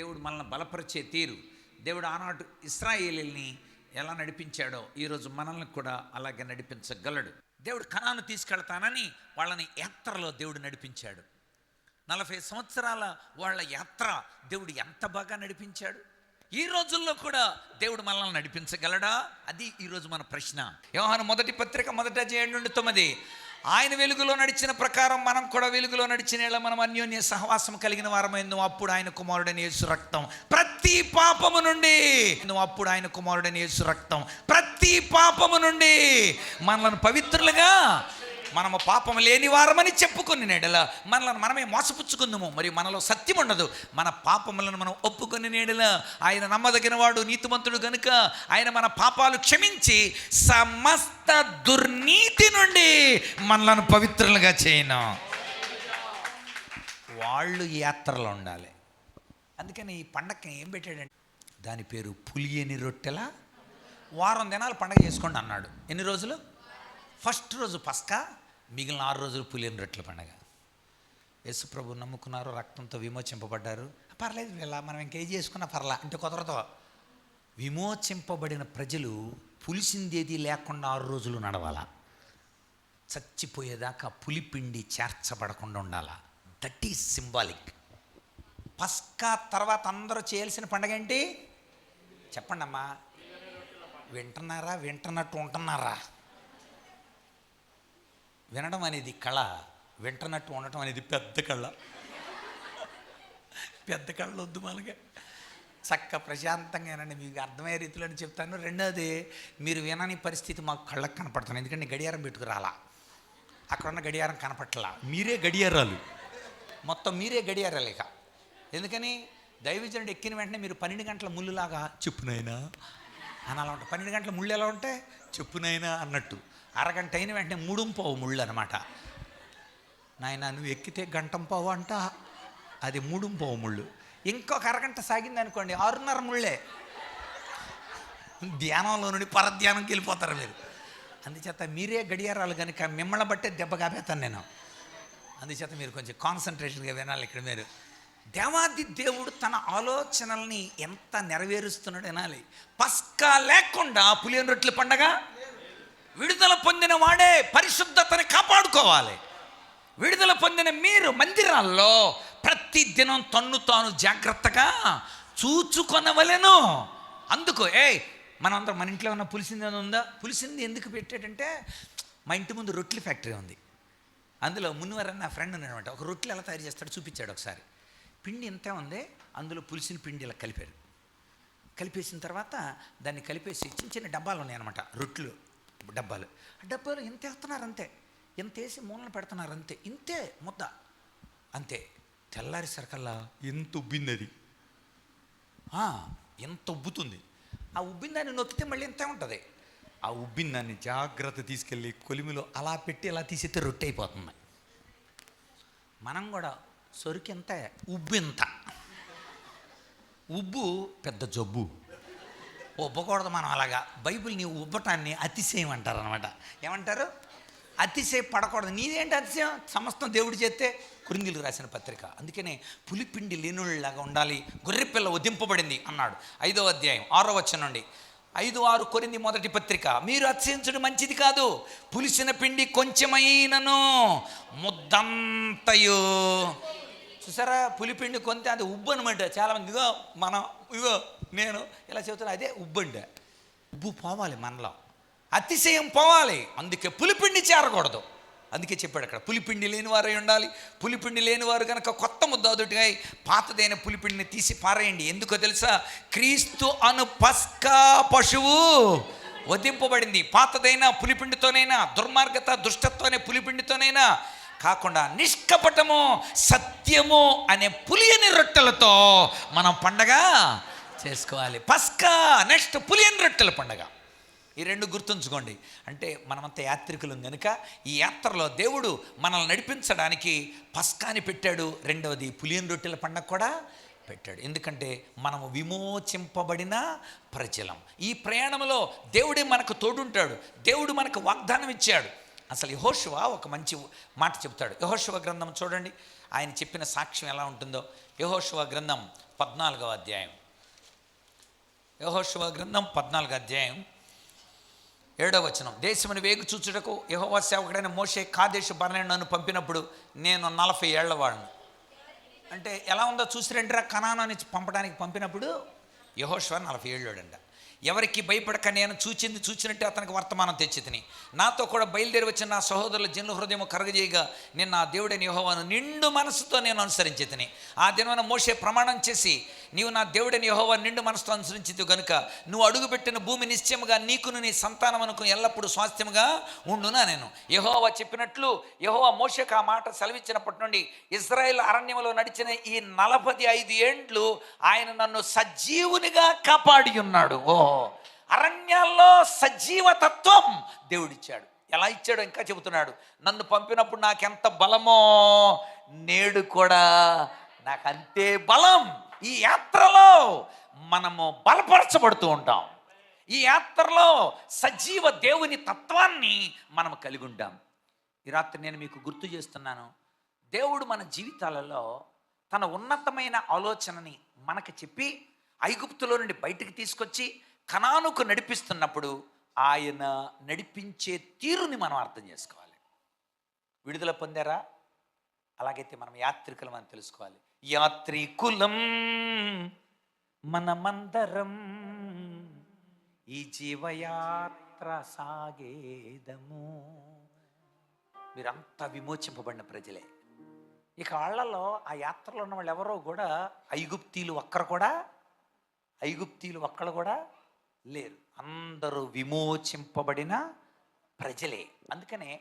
దేవుడు మనల్ని బలపరిచే తీరు. దేవుడు ఆనాడు ఇస్రాయేలీల్ని ఎలా నడిపించాడో ఈరోజు మనల్ని కూడా అలాగే నడిపించగలడు. దేవుడు కణాను తీసుకెళ్తానని వాళ్ళని యాత్రలో దేవుడు నడిపించాడు. నలభై సంవత్సరాల వాళ్ళ యాత్ర దేవుడు ఎంత బాగా నడిపించాడు? ఈ రోజుల్లో కూడా దేవుడు మనల్ని నడిపించగలడా? అది ఈరోజు మన ప్రశ్న. వ్యవహారం మొదటి పత్రిక మొదట చేయండి తొమ్మిది. ఆయన వెలుగులో నడిచిన ప్రకారం మనం కూడా వెలుగులో నడిచిన మనం అన్యోన్య సహవాసం కలిగిన వారమైందు అప్పుడు ఆయన కుమారుడని యేసు రక్తం. ప్రతి పాపము నుండి నువ్వు అప్పుడు ఆయన కుమారుడని యేసు రక్తం. ప్రతి పాపము నుండి మనలను పవిత్రులుగా మనము పాపం లేని వారమని చెప్పుకొని నేడల మనలను మనమే మోసపుచ్చుకుందాము. మరి మనలో సత్యం ఉండదు. మన పాపములను మనం ఒప్పుకొని నేడల. ఆయన నమ్మదగిన వాడు నీతిమంతుడు గనుక ఆయన మన పాపాలు క్షమించి సమస్త దుర్నీతి నుండి మనలను పవిత్రులుగా చేయను. వాళ్ళు యాత్రలో ఉండాలి. అందుకని ఈ పండగకి ఏం పెట్టాడంటే దాని పేరు పులియని రొట్టెల? వారం దినాలు పండగ చేసుకోండి అన్నాడు. ఎన్ని రోజులు? ఫస్ట్ రోజు పస్కా? మిగిలిన ఆరు రోజులు పులియని రొట్టెల పండగ. యేసు ప్రభు నమ్ముకున్నారు రక్తంతో విమోచింపబడ్డారు. పర్లేదు వీళ్ళ మనం ఇంకేం చేసుకున్నా పర్లా అంటే కుదరతో విమోచింపబడిన ప్రజలు పులిసిందేది లేకుండా ఆరు రోజులు నడవాలా. చచ్చిపోయేదాకా పులిపిండి చేర్చబడకుండా ఉండాలా. That is symbolic. పస్కా తర్వాత అందరూ చేయాల్సిన పండగ ఏంటి? చెప్పండి అమ్మా వింటున్నారా? వింటున్నట్టు ఉంటున్నారా? వినడం అనేది కళ వింటనట్టు ఉండటం అనేది పెద్ద కళ. పెద్ద కళ్ళు వద్దు మనకి. చక్క ప్రశాంతంగానండి మీకు అర్థమయ్యే రీతిలో చెప్తాను. రెండోది మీరు వినని పరిస్థితి మాకు కళ్ళకు కనపడుతుంది. ఎందుకంటే గడియారం పెట్టుకురాలా. అక్కడ ఉన్న గడియారం కనపట్టలా. మీరే గడియారాలు. మొత్తం మీరే గడియారాలు ఇక. ఎందుకని? దైవజనుడు ఎక్కిన వెంటనే మీరు పన్నెండు గంటల ముళ్ళులాగా చెప్పునైనా అని అలా ఉంటాయి పన్నెండు గంటల ముళ్ళు ఎలా ఉంటే చెప్పునైనా అన్నట్టు. అరగంట అయిన వెంటనే ముడుంపోవు ముళ్ళు అనమాట నాయన నువ్వు ఎక్కితే గంటంపోవు అంట. అది ముడుంపోవు ముళ్ళు. ఇంకొక అరగంట సాగింది అనుకోండి ఆరున్నర ముళ్ళే. ధ్యానంలో నుండి పరధ్యానంకి వెళ్ళిపోతారు మీరు. అందుచేత మీరే గడియారాలు కనుక మిమ్మల్ని బట్టే దెబ్బ కాపేస్తాను నేను. అందుచేత మీరు కొంచెం కాన్సన్ట్రేషన్గా వినాలి ఇక్కడ మీరు. దేవాది దేవుడు తన ఆలోచనల్ని ఎంత నెరవేరుస్తున్నాడు వినాలి. పస్కా లేకుండా పులియన్ రొట్టెల పండగ విడుదల పొందిన వాడే పరిశుద్ధతని కాపాడుకోవాలి. విడుదల పొందిన మీరు మందిరాల్లో ప్రతి దినం తన్ను తాను జాగ్రత్తగా చూచుకొనవలెను. అందుకు ఏ మనందరం మన ఇంట్లో ఉన్న పులిసింది ఏమైనా ఉందా? పులిసింది ఎందుకు పెట్టాడంటే మా ఇంటి ముందు రొట్టెల ఫ్యాక్టరీ ఉంది. అందులో మునివరన్న నా ఫ్రెండ్ అనమాట ఒక రొట్టెలు ఎలా తయారు చేస్తాడో చూపించాడు ఒకసారి. పిండి ఎంత ఉంది? అందులో పులిసిన పిండి ఇలా కలిపారు. కలిపేసిన తర్వాత దాన్ని కలిపేసి చిన్న చిన్న డబ్బాలు ఉన్నాయన్నమాట రొట్టెలు. డబ్బాలు. ఆ డబ్బాలు ఎంత వేస్తున్నారు అంతే. ఎంత వేసి మూలన పెడుతున్నారు అంతే. ఇంతే ముద్ద. అంతే. తెల్లారి సరికల్లా ఎంత ఉబ్బింది అది ఆ, ఎంత ఉబ్బుతుంది. ఆ ఉబ్బిన దాన్ని నొక్కితే మళ్ళీ ఇంతే ఉంటుంది. ఆ ఉబ్బిన దాన్ని జాగ్రత్త తీసుకెళ్ళి కొలిమిలో అలా పెట్టి అలా తీసితే రొట్టె అయిపోతుంది. మనం కూడా సొరికి ఎంత? ఉబ్బు ఇంత ఉబ్బు పెద్ద జబ్బు. ఉబ్బకూడదు మనం అలాగా. బైబిల్ని ఉబ్బటాన్ని అతిశయం అంటారు అనమాట ఏమంటారు? అతిశయం పడకూడదు. నీదేంటి అతిశయం? సమస్తం దేవుడు చేస్తే కురింగిలు రాసిన పత్రిక. అందుకనే పులిపిండి లేనుళ్ళలాగా ఉండాలి. గొర్రెపిల్ల వదింపబడింది అన్నాడు. ఐదో అధ్యాయం ఆరో వచ్చిన నుండి. ఐదు ఆరు కొరింది మొదటి పత్రిక మీరు అతిశయించడం మంచిది కాదు. పులిసిన పిండి కొంచెమైనను ముద్దంతయు. చూసారా? పులిపిండి కొంత అది ఉబ్బనమాట. చాలామంది ఇగో మనం ఇగో నేను ఇలా చెబుతున్నా అదే ఉబ్బండి. ఉబ్బు పోవాలి మనలో. అతిశయం పోవాలి. అందుకే పులిపిండి చేరకూడదు. అందుకే చెప్పాడు అక్కడ పులిపిండి లేని వారై ఉండాలి. పులిపిండి లేని వారు కనుక కొత్త ముద్దాదుటిగా పాతదైన పులిపిండిని తీసి పారేయండి. ఎందుకో తెలుసా? క్రీస్తు అను పస్కా పశువు వధింపబడింది. పాతదైన పులిపిండితోనైనా దుర్మార్గత దుష్టత్వనే పులిపిండితోనైనా కాకుండా నిష్కపటము సత్యము అనే పులియని రొట్టెలతో మనం పండగ చేసుకోవాలి. పస్కా నెక్స్ట్ పులియన్ రొట్టెల పండగ. ఈ రెండు గుర్తుంచుకోండి. అంటే మనమంతా యాత్రికులం కనుక ఈ యాత్రలో దేవుడు మనల్ని నడిపించడానికి పస్కాని పెట్టాడు. రెండవది పులియన్ రొట్టెల పండగ కూడా పెట్టాడు. ఎందుకంటే మనము విమోచింపబడిన ప్రజలం. ఈ ప్రయాణంలో దేవుడే మనకు తోడుంటాడు. దేవుడు మనకు వాగ్దానం ఇచ్చాడు. అసలు యహోశివ ఒక మంచి మాట చెప్తాడు. యహోశివ గ్రంథం చూడండి. ఆయన చెప్పిన సాక్ష్యం ఎలా ఉంటుందో? యహోశివ గ్రంథం పద్నాలుగవ అధ్యాయం. యహోశివ గ్రంథం పద్నాలుగు అధ్యాయం ఏడవ వచనం. దేశముని వేగు చూచుటకు యహోవా సేవకుడైన మోషే కాదేశ బర్ణ నన్ను పంపినప్పుడు నేను నలభై ఏళ్ళవాడిని అంటే ఎలా ఉందో చూసి రెండురా కనానాన్ని పంపడానికి పంపినప్పుడు యహోశివ నలభై ఏళ్ళోడంట ఎవరికి భయపడక నేను చూచింది చూచినట్టే అతనికి వర్తమానం తెచ్చితిని. నాతో కూడా బయలుదేరి వచ్చిన నా సహోదరుల జన్లు హృదయం కరగజేయగా నేను నా దేవుడైన యహోవాను నిండు మనసుతో నేను అనుసరించితిని. ఆ దినమైన మోసే ప్రమాణం చేసి నీవు నా దేవుడని యహోవా నిండు మనసుతో అనుసరించితే గనుక నువ్వు అడుగుపెట్టిన భూమి నిశ్చయముగా నీకును నీ సంతానమునకు ఎల్లప్పుడూ స్వాస్థ్యముగా ఉండునా నేను. యహోవా చెప్పినట్లు యహోవా మోషకు ఆ మాట సెలవిచ్చినప్పటి నుండి ఇజ్రాయెల్ అరణ్యంలో నడిచిన ఈ నలభై ఐదు ఏండ్లు ఆయన నన్ను సజీవునిగా కాపాడి ఉన్నాడు ఓ అరణ్యాల్లో సజీవతత్వం దేవుడిచ్చాడు. ఎలా ఇచ్చాడో ఇంకా చెబుతున్నాడు. నన్ను పంపినప్పుడు నాకెంత బలమో నేడు కూడా నాకు అంతే బలం. ఈ యాత్రలో మనము బలపరచబడుతూ ఉంటాం. ఈ యాత్రలో సజీవ దేవుని తత్వాన్ని మనం కలిగి ఉంటాం. ఈ రాత్రి నేను మీకు గుర్తు చేస్తున్నాను. దేవుడు మన జీవితాలలో తన ఉన్నతమైన ఆలోచనని మనకు చెప్పి ఐగుప్తులో నుండి బయటికి తీసుకొచ్చి కనానుకు నడిపిస్తున్నప్పుడు ఆయన నడిపించే తీరుని మనం అర్థం చేసుకోవాలి. విడుదల పొందారా? అలాగైతే మనం యాత్రికులం అని తెలుసుకోవాలి. యాత్రికులం మనమందరం ఈ జీవయాత్ర సాగేదము. మీరంతా విమోచింపబడిన ప్రజలే. ఇక వాళ్ళలో ఆ యాత్రలో ఉన్న వాళ్ళు ఎవరో కూడా ఐగుప్తీలు ఒక్కరు కూడా ఐగుప్తీలు ఒక్కరు కూడా లేరు. అందరూ విమోచింపబడిన ప్రజలే. అందుకనే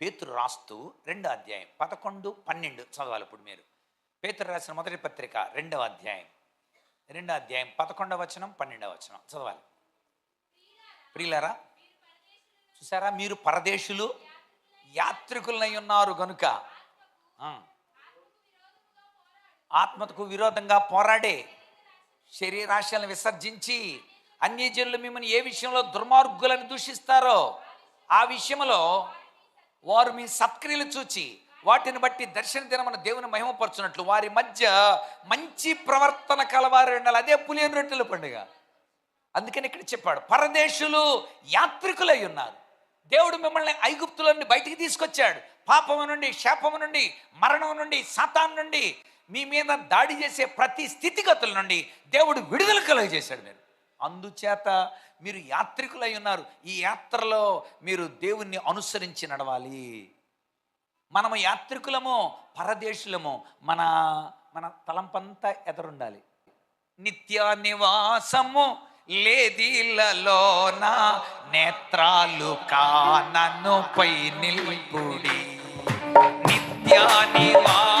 పేతురు రాస్తూ రెండో అధ్యాయం పదకొండు పన్నెండు చదవాలి ఇప్పుడు మీరు. పేతురు రాసిన మొదటి పత్రిక రెండవ అధ్యాయం. రెండో అధ్యాయం పదకొండవ వచనం పన్నెండవ వచనం. చదవాలి. ప్రియులారా చూసారా మీరు పరదేశులు యాత్రికులై ఉన్నారు గనుక ఆత్మకు విరోధంగా పోరాడే శరీరాశలను విసర్జించి అన్యజనులు మిమ్మల్ని ఏ విషయంలో దుర్మార్గులను దూషిస్తారో ఆ విషయంలో వారు మీ సత్క్రియలు చూచి వాటిని బట్టి దర్శన దినమున దేవుని మహిమపరచున్నట్లు వారి మధ్య మంచి ప్రవర్తన కలవారు ఉండాలి. అదే పులియన్ రొట్టెల పండుగ. అందుకని ఇక్కడ చెప్పాడు పరదేశులు యాత్రికులై ఉన్నారు. దేవుడు మిమ్మల్ని ఐగుప్తుల నుండి బయటికి తీసుకొచ్చాడు. పాపము నుండి శాపము నుండి మరణం నుండి సాతాన్ నుండి మీ మీద దాడి చేసే ప్రతి స్థితిగతుల నుండి దేవుడు విడుదల కలుగజేశాడు మీరు. అందుచేత మీరు యాత్రికులై ఉన్నారు. ఈ యాత్రలో మీరు దేవుణ్ణి అనుసరించి నడవాలి. మనము యాత్రికులము పరదేశులము మన మన తలంపంతా ఎదురుండాలి. నిత్య నివాసము లేదిలలోన నేత్రాలు కానను పై నిల్పుడి. నిత్య నివాస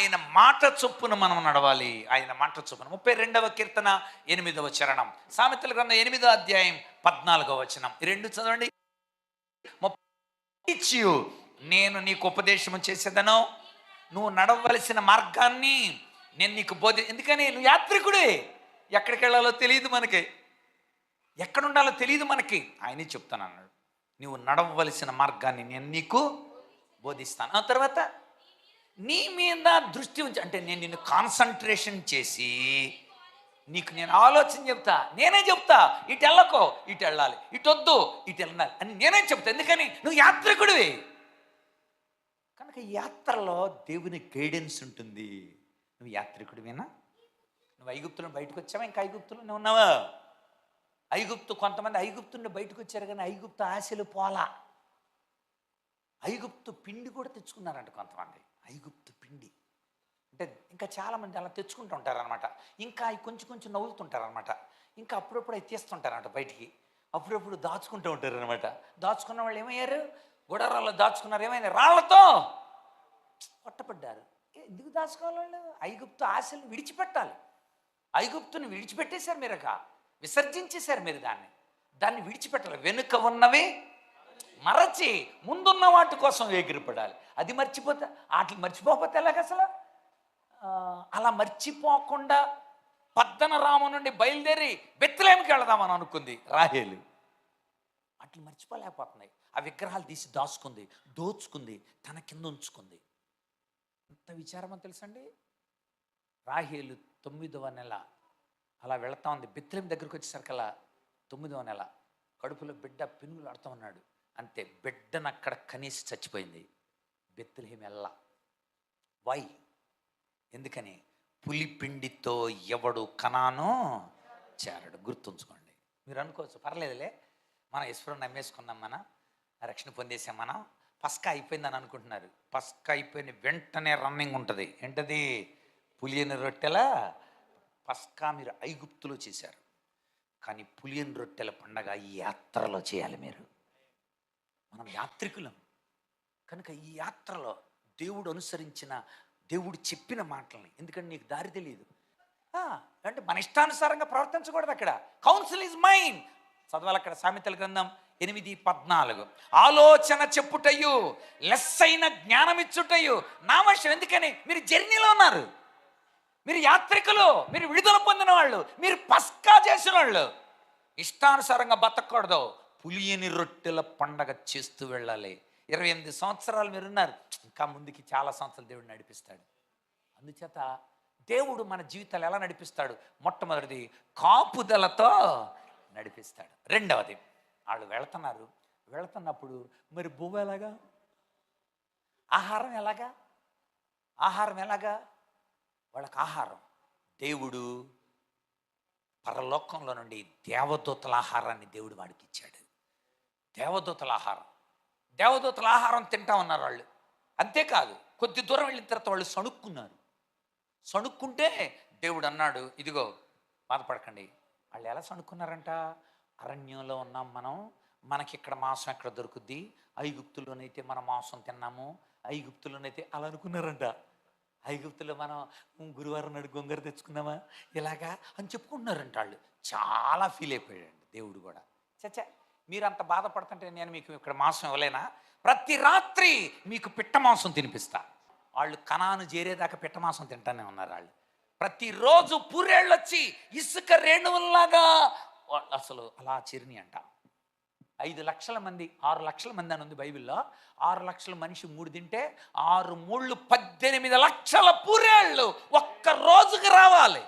ఆయన మాట చొప్పున మనం నడవాలి. ఆయన మాట చొప్పున. ముప్పై రెండవ కీర్తన ఎనిమిదవ చరణం. సామెతల గ్రంథం ఎనిమిదో అధ్యాయం పద్నాలుగవ వచనం. ఈ రెండు చదవండి. ముప్పై నేను నీకు ఉపదేశం చేసేదను. నువ్వు నడవలసిన మార్గాన్ని నేను నీకు బోధి ఎందుకని? నువ్వు యాత్రికుడే. ఎక్కడికి వెళ్ళాలో తెలియదు మనకి. ఎక్కడ ఉండాలో తెలియదు మనకి. ఆయనే చెప్తాను అన్నాడు నువ్వు నడవలసిన మార్గాన్ని నేను నీకు బోధిస్తాను. ఆ తర్వాత నీ మీద దృష్టి ఉంచి అంటే నేను నిన్ను కాన్సన్ట్రేషన్ చేసి నీకు నేను ఆలోచన చెప్తా నేనే చెప్తా ఇటు వెళ్ళకో ఇటు వెళ్ళాలి ఇటు వద్దు ఇటు వెళ్ళాలి అని నేనే చెప్తా. ఎందుకని? నువ్వు యాత్రికుడివి. కనుక యాత్రలో దేవుని గైడెన్స్ ఉంటుంది. నువ్వు యాత్రికుడివేనా? నువ్వు ఐగుప్తులను బయటకు వచ్చావా? ఇంకా ఐగుప్తులు ఉన్నావా? ఐగుప్తు కొంతమంది ఐగుప్తు నుండి బయటకు వచ్చారు కానీ ఐగుప్తు ఆశలు పోలా. ఐగుప్తు పిండి కూడా తెచ్చుకున్నారంట కొంతమంది. ఐగుప్తు పిండి. అంటే ఇంకా చాలామంది అలా తెచ్చుకుంటూ ఉంటారనమాట ఇంకా అవి కొంచెం కొంచెం నవ్వులుతుంటారనమాట ఇంకా అప్పుడప్పుడు అవి తీస్తుంటారనమాట బయటికి. అప్పుడప్పుడు దాచుకుంటూ ఉంటారనమాట దాచుకున్న వాళ్ళు ఏమయ్యారు? గుడారాల్లో దాచుకున్నారు. ఏమైనా రాళ్ళతో కొట్టబడ్డారు. ఎందుకు దాచుకోవాలి వాళ్ళు? ఐగుప్తు ఆశలు విడిచిపెట్టాలి. ఐగుప్తుని విడిచిపెట్టేశారు మీరు ఇక విసర్జించేశారు మీరు దాన్ని. దాన్ని విడిచిపెట్టాలి. వెనుక ఉన్నవి మరచి ముందున్న వాటి కోసం ఎగిరిపడాలి అది మర్చిపోతే వాటిని మర్చిపోకపోతే ఎలాగ అసలు? అలా మర్చిపోకుండా పద్దన రామ నుండి బయలుదేరి బెత్తలేమికి వెళదామని అనుకుంది రాహేలు. వాటిని మర్చిపోలేకపోతున్నాయి. ఆ విగ్రహాలు తీసి దాచుకుంది దోచుకుంది తన కింద ఉంచుకుంది. ఎంత విచారమో తెలుసండి? రాహేలు తొమ్మిదవ నెల అలా వెళతా ఉంది బెత్లెం దగ్గరికి వచ్చేసరికల్లా తొమ్మిదవ నెల కడుపులో బిడ్డ పినుగులు ఆడుతూ ఉన్నాడు. అంతే బిడ్డను అక్కడ కనీసి చచ్చిపోయింది. బెత్లెహేం ఎల్లా వై ఎందుకని? పులిపిండితో ఎవడు కనానో చేరడు. గుర్తుంచుకోండి. మీరు అనుకోవచ్చు పర్లేదులే. మనం ఈశ్వరం నమ్మేసుకున్నాం మనం. రక్షణ పొందేసాం మనం. పస్కా అయిపోయిందని అనుకుంటున్నారు. పస్కా అయిపోయిన వెంటనే రన్నింగ్ ఉంటుంది. ఏంటది? పులియని రొట్టెల పస్కా మీరు ఐగుప్తులో చేశారు. కానీ పులియని రొట్టెల పండగ ఈ యాత్రలో చేయాలి మీరు. మనం యాత్రికులం. కనుక ఈ యాత్రలో దేవుడు అనుసరించిన దేవుడు చెప్పిన మాటల్ని ఎందుకంటే నీకు దారి తెలియదు అంటే మన ఇష్టానుసారంగా ప్రవర్తించకూడదు అక్కడ. కౌన్సిల్ ఈజ్ మైండ్ చదవాలి అక్కడ సామెతల గ్రంథం ఎనిమిది పద్నాలుగు. ఆలోచన చెప్పుటయు లెస్ అయిన జ్ఞానమిచ్చుటయ్యు నా విషయం ఎందుకని? మీరు జర్నీలో ఉన్నారు. మీరు యాత్రికులు మీరు విడుదల పొందిన వాళ్ళు మీరు పస్కా చేసిన వాళ్ళు ఇష్టానుసారంగా బతకూడదు. పులియని రొట్టెల పండగ చేస్తూ వెళ్ళాలి. ఇరవై ఎనిమిది సంవత్సరాలు మీరు ఉన్నారు. ఇంకా ముందుకి చాలా సంవత్సరాలు దేవుడు నడిపిస్తాడు. అందుచేత దేవుడు మన జీవితాలు ఎలా నడిపిస్తాడు? మొట్టమొదటిది కాపుదలతో నడిపిస్తాడు. రెండవది వాళ్ళు వెళుతున్నారు. వెళుతున్నప్పుడు మరి భూమి ఎలాగా? ఆహారం ఎలాగా? ఆహారం ఎలాగా? వాళ్ళకి ఆహారం. దేవుడు పరలోకంలో నుండి దేవదూతల ఆహారాన్ని దేవుడు వాడికి ఇచ్చాడు దేవదూతల ఆహారం. దేవదూతల ఆహారం తింటా ఉన్నారు వాళ్ళు. అంతేకాదు కొద్ది దూరం వెళ్ళిన తర్వాత వాళ్ళు సణుక్కున్నారు. సణుక్కుంటే దేవుడు అన్నాడు ఇదిగో బాధపడకండి. వాళ్ళు ఎలా సణుక్కున్నారంట? అరణ్యంలో ఉన్నాం మనం. మనకి ఇక్కడ మాంసం ఎక్కడ దొరుకుద్ది? ఐగుప్తులోనైతే మనం మాంసం తిన్నాము. ఐగుప్తులోనైతే అలా అనుకున్నారంట. ఐగుప్తులో మనం గురువారం నాడు గొంగర తెచ్చుకున్నామా? ఇలాగా అని చెప్పుకుంటున్నారంట వాళ్ళు. చాలా ఫీల్ అయిపోయాడు దేవుడు కూడా. చచ్చా మీరు అంత బాధపడుతుంటే నేను మీకు ఇక్కడ మాంసం ఇవ్వలేనా? ప్రతి రాత్రి మీకు పిట్ట మాంసం తినిపిస్తా. వాళ్ళు కణాను చేరేదాకా పిట్ట మాంసం తింటానే ఉన్నారు వాళ్ళు. ప్రతిరోజు పూరేళ్ళు వచ్చి ఇసుక రేణువుల్లాగా అసలు అలా చిరిని అంట. ఐదు లక్షల మంది ఆరు లక్షల మంది అని ఉంది బైబిల్లో. ఆరు లక్షల మనిషి మూడు తింటే ఆరు మూళ్ళు పద్దెనిమిది లక్షల పూరేళ్ళు ఒక్క రోజుకి రావాలి.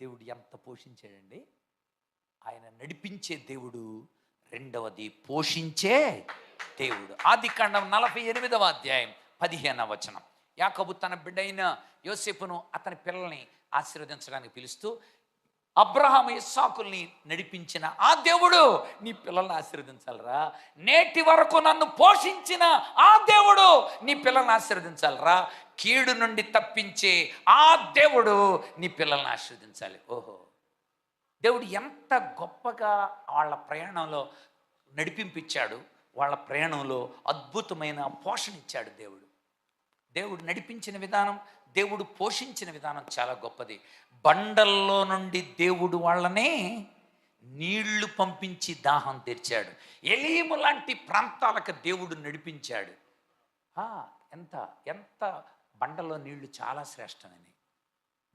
దేవుడు ఎంత పోషించాడండి? ఆయన నడిపించే దేవుడు రెండవది పోషించే దేవుడు. ఆది కాండం నలభై ఎనిమిదవ అధ్యాయం పదిహేనవ వచనం. యాకబు తన బిడ్డైన యోసేపును అతని పిల్లల్ని ఆశీర్వదించడానికి పిలుస్తూ అబ్రహాం ఇస్సాకుల్ని నడిపించిన ఆ దేవుడు నీ పిల్లల్ని ఆశీర్వదించాలరా? నేటి వరకు నన్ను పోషించిన ఆ దేవుడు నీ పిల్లల్ని ఆశీర్వదించాలరా? కీడు నుండి తప్పించే ఆ దేవుడు నీ పిల్లల్ని ఆశీర్వదించాలి. ఓహో! దేవుడు ఎంత గొప్పగా వాళ్ళ ప్రయాణంలో నడిపింపించాడు వాళ్ళ ప్రయాణంలో అద్భుతమైన పోషణ ఇచ్చాడు దేవుడు. దేవుడు నడిపించిన విధానం దేవుడు పోషించిన విధానం చాలా గొప్పది. బండల్లో నుండి దేవుడు వాళ్ళనే నీళ్ళు పంపించి దాహం తెరిచాడు. ఎలీము లాంటి ప్రాంతాలకు దేవుడు నడిపించాడు. ఎంత ఎంత బండలో నీళ్ళు చాలా శ్రేష్టమని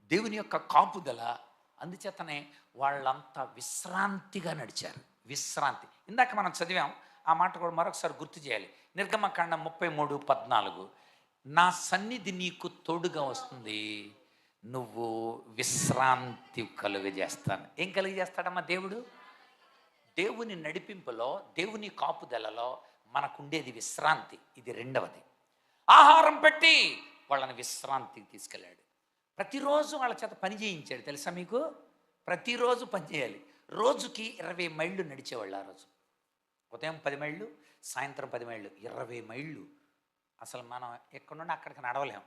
దేవుని యొక్క కాపుదల అందుచేతనే వాళ్ళంతా విశ్రాంతిగా నడిచారు. విశ్రాంతి. ఇందాక మనం చదివాం ఆ మాట కూడా మరొకసారి గుర్తు చేయాలి. నిర్గమకాండం ముప్పై మూడు పద్నాలుగు నా సన్నిధి నీకు తోడుగా వస్తుంది. నువ్వు విశ్రాంతి కలుగజేస్తాను. ఏం కలుగజేస్తాడమ్మా దేవుడు? దేవుని నడిపింపులో దేవుని కాపుదలలో మనకుండేది విశ్రాంతి. ఇది రెండవది. ఆహారం పెట్టి వాళ్ళని విశ్రాంతికి తీసుకెళ్ళాడు. ప్రతిరోజు వాళ్ళ చేత పని చేయించాడు. తెలుసా మీకు? ప్రతిరోజు పని చేయాలి. రోజుకి ఇరవై మైళ్ళు నడిచేవాళ్ళు ఆ రోజు. ఉదయం పది మైళ్ళు సాయంత్రం పది మైళ్ళు ఇరవై మైళ్ళు. అసలు మనం ఎక్కడ నుండి అక్కడికి నడవలేం.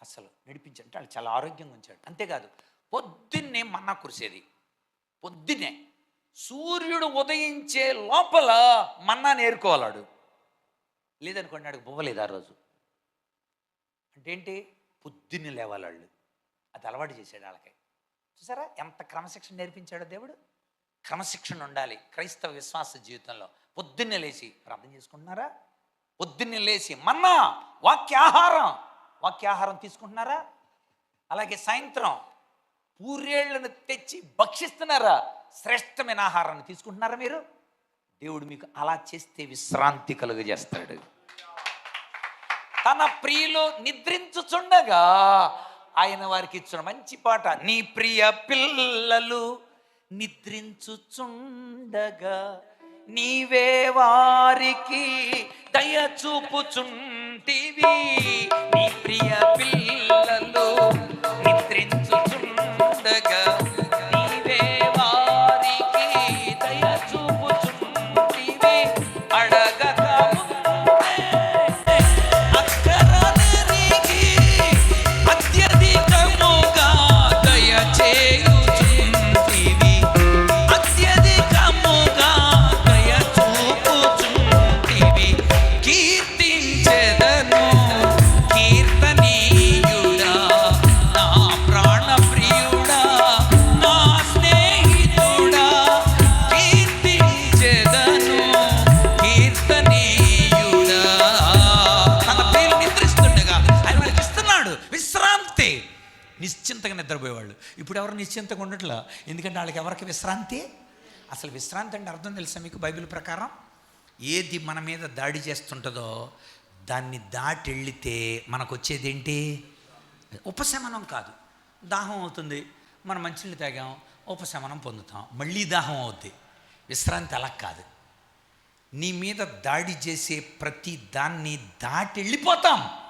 అసలు నడిపించంటే వాళ్ళు చాలా ఆరోగ్యంగా ఉంచాడు అంతేకాదు పొద్దున్నే మన్నా కురిసేది. పొద్దున్నే సూర్యుడు ఉదయించే లోపల మన్నా నేర్కోవాలాడు. లేదనుకోండి ఆడికి బువ్వలేదు ఆ రోజు. అంటే ఏంటి? పొద్దున్నే లేవాలి వాళ్ళు అది అలవాటు చేశాడు వాళ్ళకి చూసారా? ఎంత క్రమశిక్షణ నేర్పించాడో దేవుడు? క్రమశిక్షణ ఉండాలి క్రైస్తవ విశ్వాస జీవితంలో. పొద్దున్నే లేచి ప్రార్థన చేసుకుంటున్నారా? పొద్దున్నే లేచి మన్నా వాక్యాహారం. వాక్యాహారం తీసుకుంటున్నారా? అలాగే సాయంత్రం పూరేళ్ళను తెచ్చి భక్షిస్తున్నారా? శ్రేష్టమైన ఆహారాన్ని తీసుకుంటున్నారా మీరు? దేవుడు మీకు అలా చేస్తే విశ్రాంతి కలుగజేస్తాడు. తన ప్రియులు నిద్రించుచుండగా ఆయన వారికి ఇచ్చిన మంచి పాట నీ ప్రియ పిల్లలు నిద్రించుచుండగా నీవే వారికి దయ చూపుచుంటివి. నీ ప్రియ పిల్ల నిశ్చింతగా నిద్రపోయేవాళ్ళు. ఇప్పుడు ఎవరు నిశ్చింతగా ఉండట్లా? ఎందుకంటే వాళ్ళకి ఎవరికి విశ్రాంతి? అసలు విశ్రాంతి అంటే అర్థం తెలుసా మీకు బైబిల్ ప్రకారం? ఏది మన మీద దాడి చేస్తుంటుందో దాన్ని దాటి వెళితే మనకు వచ్చేది ఏంటి ఉపశమనం కాదు. దాహం అవుతుంది. మనం మంచినీళ్ళు తాగాం ఉపశమనం పొందుతాం. మళ్ళీ దాహం అవుద్ది. విశ్రాంతి అలా కాదు. నీ మీద దాడి చేసే ప్రతి దాన్ని దాటి వెళ్ళిపోతాం